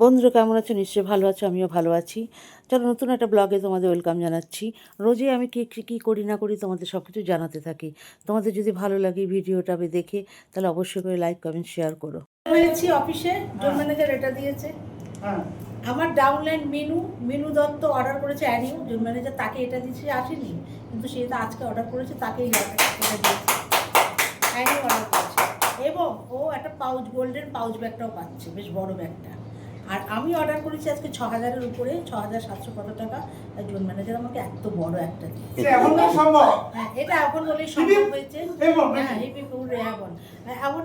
বন্ধুরা কেমন আছো? নিশ্চয়ই ভালো আছো আমিও ভালো আছি। চলো নতুন একটা ব্লগে তোমাদের ওয়েলকাম জানাচ্ছি। রোজে আমি কী কী কী করি না করি তোমাদের সব কিছু জানাতে থাকি। তোমাদের যদি ভালো লাগে ভিডিওটা আমি দেখে তাহলে অবশ্যই করে লাইক কমেন্ট শেয়ার করো। হয়েছি অফিসে জোন ম্যানেজার এটা দিয়েছে। হ্যাঁ। আমার ডাউনলাইন মেনু মেনু দত্ত অর্ডার করেছে অ্যানিউ জোন ম্যানেজার তাকে এটা দিচ্ছে আসেনি। কিন্তু সে তো আজকে অর্ডার করেছে তাকেই এটা দিয়েছে। অ্যানিউ অর্ডার করেছে। এবং ও একটা পাউচ গোল্ডেন পাউচ ব্যাগটাও পাচ্ছে বেশ বড় ব্যাগটা আর আমি অর্ডার করেছি আজকে ছ হাজারের উপরে ছ হাজার সাতশো কত টাকা? আর জোন ম্যানেজার আমাকে এত বড় একটা হ্যাঁ এটা এখন বলেই সম্ভব হয়েছে। হ্যাঁ হিপি পুরে এমন। এমন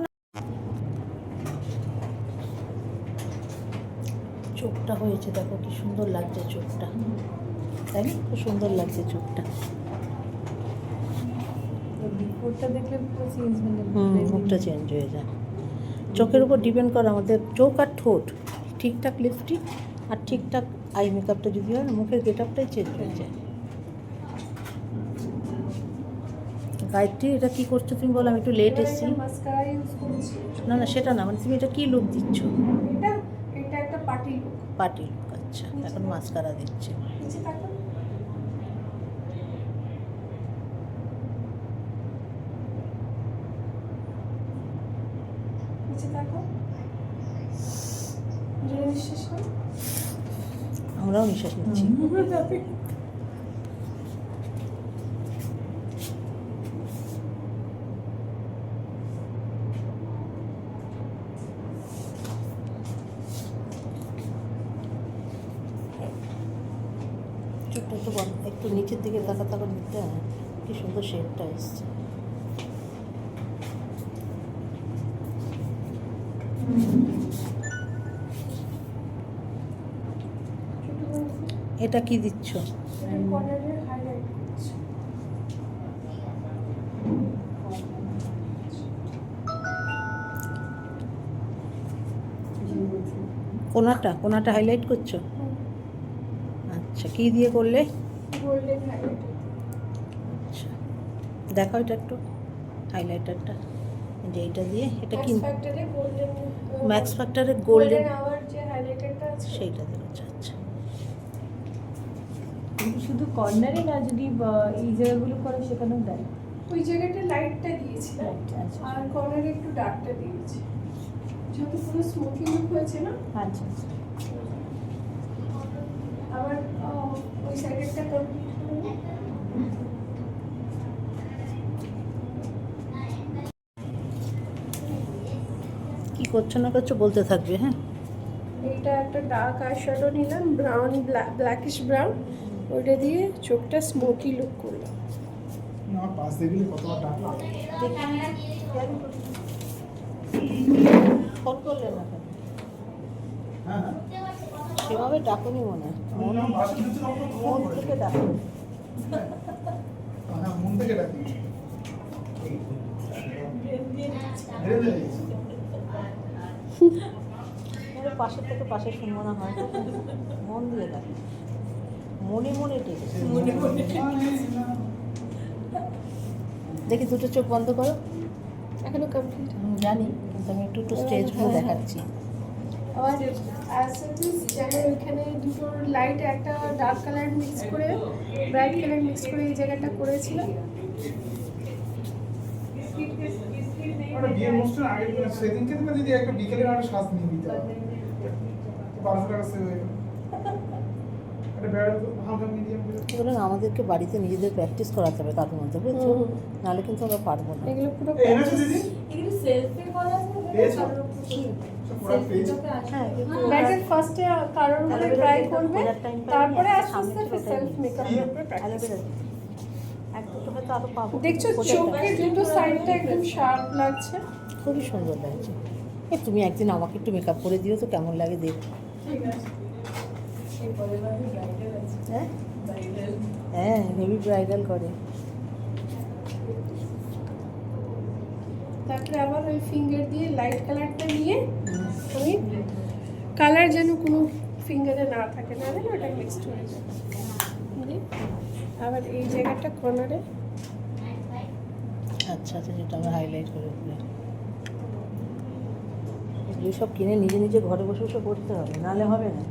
চোখটা হয়েছে দেখো কি সুন্দর লাগছে চোখটা। তাই না? খুব সুন্দর লাগছে চোখটা। হয়ে মুখটা চেঞ্জ হয়ে যায়। চোখের উপর ডিপেন্ড করে আমাদের চোখ আর ঠোঁট। ঠিকঠাক লিপস্টিক আর ঠিকঠাক আই মেকআপটা যদি হয় মুখের গেট আপটাই চেঞ্জ হয়ে যায়। গায়ত্রী এটা কী করছ তুমি বলো আমি একটু লেট এসেছি। না না সেটা না মানে তুমি এটা কী লুক দিচ্ছ? পার্টি লুক আচ্ছা এখন মাস্কারা দিচ্ছে। নিচে নিঃশ্বাস আমরাও নিঃশ্বাস নিচ্ছি। চোখটা একটু একটু নিচের দিকে তাকা তাকা নিতে হয় কি সুন্দর শেপটা এসছে। ছোট করে এটা কি দিচ্ছ? কোনাটা? কোনাটা হাইলাইট করছ? আচ্ছা কি দিয়ে করলে? আচ্ছা দেখাও এটা একটু হাইলাইটারটা যে এইটা দিয়ে এটা কি? ম্যাক্স ফ্যাক্টরে গোল্ডেন ফ্যাক্টরের গোল্ডেন সেইটা দিচ্ছ আচ্ছা কিন্তু শুধু কর্নারে না যদি এই জায়গাগুলো করে সেখানেও দেয়। ওই জায়গাটা লাইটটা দিয়েছিলাম আচ্ছা আচ্ছা। আর কর্নারে একটু ডার্কটা দিয়েছি। যেহেতু পুরো স্মোকিং লুক হয়েছে না? আচ্ছা আচ্ছা। আবার ওই সাইডেরটা কমপ্লিট কি করছ না করছ বলতে থাকবে হ্যাঁ? এটা একটা ডার্ক আই শ্যাডো নিলাম ব্রাউন ব্ল্যাকিশ ব্রাউন ওইটা দিয়ে চোখটা স্মোকি লুক করলাম। লাগে? ফোন করলে না হ্যাঁ হ্যাঁ। সেভাবে ডাকুনি মনে হয়। মন থেকে ডাকো। হ্যাঁ মন থেকে। আরে পাশের থেকে পাশে শুনব না হয়। মন দিয়ে ডাকে। মনে মনে ডেকে দেখি দুটো চোখ বন্ধ করো। এখনও কমপ্লিট জানি কিন্তু আমি একটু একটু স্টেজ স্টেজগুলো দেখাচ্ছি। আবার ওইখানে দুটো লাইট একটা ডার্ক কালার মিক্স করে ব্রাইট কালার মিক্স করে এই জায়গাটা করেছিলাম ওটা বিয়ের অনুষ্ঠান আগে সেদিনকে তুমি যদি একটা বিকেলের শ্বাস নিয়ে হবে বারোশো টাকা সেভ হয়ে গেল একটা বেড়া হালকা মিডিয়াম করে এগুলো না আমাদেরকে বাড়িতে নিজেদের প্র্যাকটিস করাতে হবে তার মধ্যে বুঝছ? নাহলে কিন্তু আমরা পারব না। এগুলো পুরো হ্যাঁ ব্যাটার ফার্স্টে কারোর উপরে? ট্রাই করবে তারপরে আস্তে আস্তে সেলফ মেকআপের উপরে প্র্যাকটিস এক দুটো হয়তো আরও পাবো। দেখছ চোখের দুটো সাইডটা একদম শার্প লাগছে। খুবই সুন্দর লাগছে। তুমি একদিন আমাকে একটু মেকআপ করে দিও তো কেমন লাগে দেখ ঠিক আছে। হ্যাঁ? হ্যাঁ হেভি ব্রাইডাল করে। তারপরে আবার ওই ফিঙ্গার দিয়ে লাইট কালারটা নিয়ে ওই কালার যেন কোনো ফিঙ্গারে না থাকে না হলে ওটা মিক্সড হয়ে যাবে দিয়ে আবার এই জায়গাটা কর্নারে আচ্ছা আচ্ছা যেটা আমরা হাইলাইট করে দিলাম। এইসব কিনে নিজে নিজে ঘরে বসে বসে করতে হবে নাহলে হবে না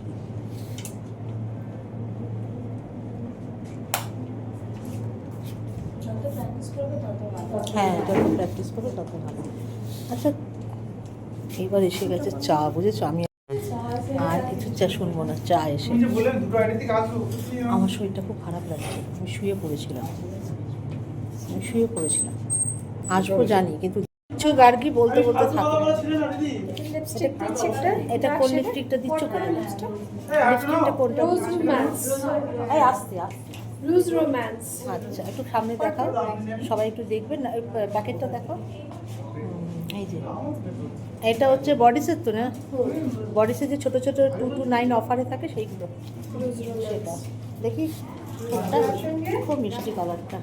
যত প্র্যাকটিস করবে তত ভালো হ্যাঁ যত প্র্যাকটিস করবে তত ভালো আচ্ছা এইবার এসে গেছে চা বুঝেছ? আমি আর কিছু চা শুনব না চা এসে আমার শরীরটা খুব খারাপ লাগছে। আমি শুয়ে পড়েছিলাম। আমি শুয়ে পড়েছিলাম। আসব জানি কিন্তু কিছু গার্গি বলতে বলতে থাকো দিচ্ছি এটা কোন লিপস্টিকটা দিচ্ছ কোন? লিপস্টিকটা কোনটা? এই আসতে আসতে রোজ রোম্যান্স আচ্ছা একটু সামনে দেখাও। সবাই একটু দেখবেন না প্যাকেটটা দেখো এই যে। এটা হচ্ছে বডিসের তো না? বডিসের যে ছোটো ছোটো টু টু নাইন অফারে থাকে সেইগুলো। সেটা। দেখি খুব মিষ্টি কালারটা।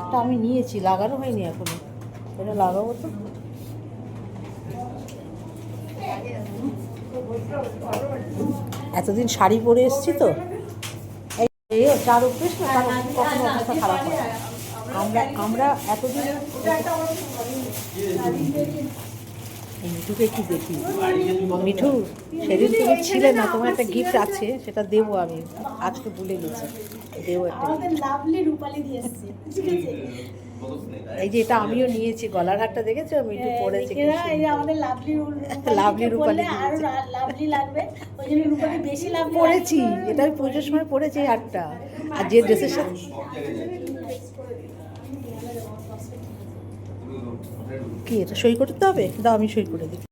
একটা আমি নিয়েছি লাগানো হয়নি এখনও। এটা লাগাবো তো। এতদিন শাড়ি পরে এসেছি তো। চার অভ্যেস না তার কখনো অবস্থা খারাপ হয় আমরা আমরা এতদিন মিঠুকে কি দেখি মিঠু সেদিন তুমি ছিলে না তোমার একটা গিফট আছে সেটা দেবো আমি আজকে ভুলে গেছি দেবো একটা লাভলি রূপালি দিয়ে ঠিক আছে এই যে এটা আমিও নিয়েছি গলার হারটা দেখেছ? আমি একটু পরেছি এই যে আমাদের লাভলি লাভলি রূপালি আর লাভলি লাগবে। ওই জন্য রূপালি বেশি লাভ পরেছি এটা আমি পুজোর সময় পরেছি এই আর যে ড্রেসের সাথে কি এটা সই করতে হবে? দাও আমি সই করে দিই।